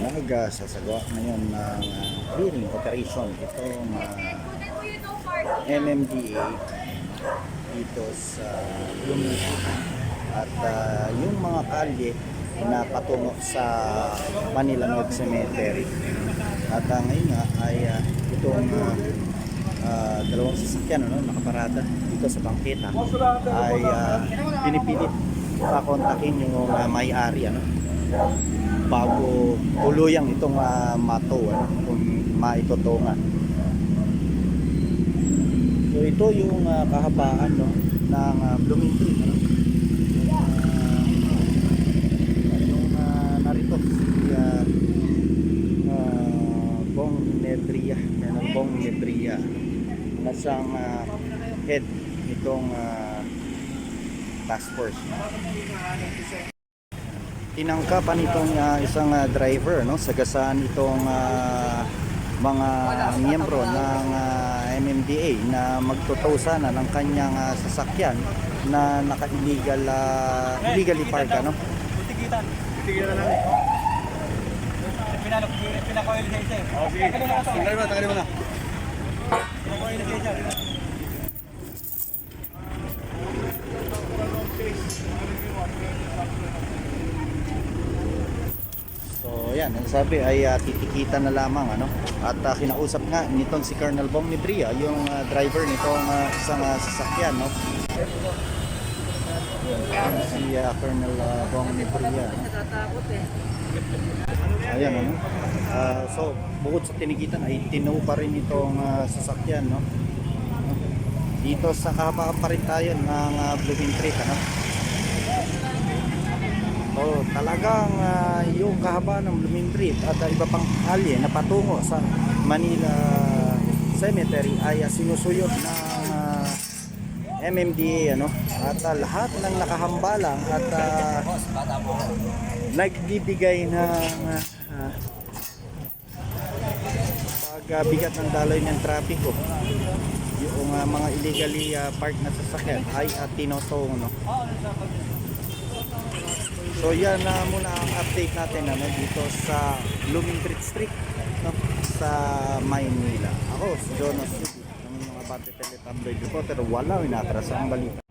nagsasagawa ngayon ng uh, clearing operation. Itong uh, MMDA dito sa Lumisu at uh, yung mga kalye na patungo sa Manila North Cemetery. At uh, ngayon nga ay uh, itong uh, uh, dalawang sasakyan ano, nakaparada dito sa bangketa ay uh, pinipilit pakontakin yung uh, may-ari ano, bago tuluyang itong uh, mato ano, kung maitotongan. So ito yung uh, kahabaan no, ng uh, blooming tree. Ano? Uh, yung uh, narito si uh, uh, Bong Nedria. Yan ang Bong Nedria. Nasang uh, head itong uh, task force. Tinangkapan itong uh, isang uh, driver no sagasaan itong uh, mga miyembro ng uh, MMDA na magtotow sana ng kanyang uh, sasakyan na naka-illegal uh, illegally park ano. Tigitan. Tigitan na namin. Pinalok, pinakuha yung lisensya eh. Oh, sige. Tanggalin mo, tanggalin mo na. Pinakuha yung lisensya. So yan, ang sabi ay uh, titikitan na lamang ano. At uh, kinausap nga nitong si Colonel Bong Nibria, yung uh, driver nitong uh, isang uh, sasakyan no. Yan, si uh, Colonel uh, Bong Nibria. Ayan ano. Ah, so bukod sa tinikitan ay tinaw pa rin itong ah, sasakyan no. Dito sa kahaba pa rin tayo ng uh, Blooming Creek ano. Talagang ah, yung kahaba ng Blooming Creek at ah, iba pang kalye na patungo sa Manila Cemetery ay ah, sinusuyod ng ah, MMDA ano at ah, lahat ng nakahambalang at ah, nagbibigay ng uh, uh, pagbigat ng daloy ng trapiko yung uh, mga illegally uh, parked na sasakyan ay uh, tinotong no? So yan na muna ang update natin ano, dito sa Blooming Creek Street no? sa Maynila ako si Jonas ng mga Bate Teletabloid Reporter walang inatrasa ang balita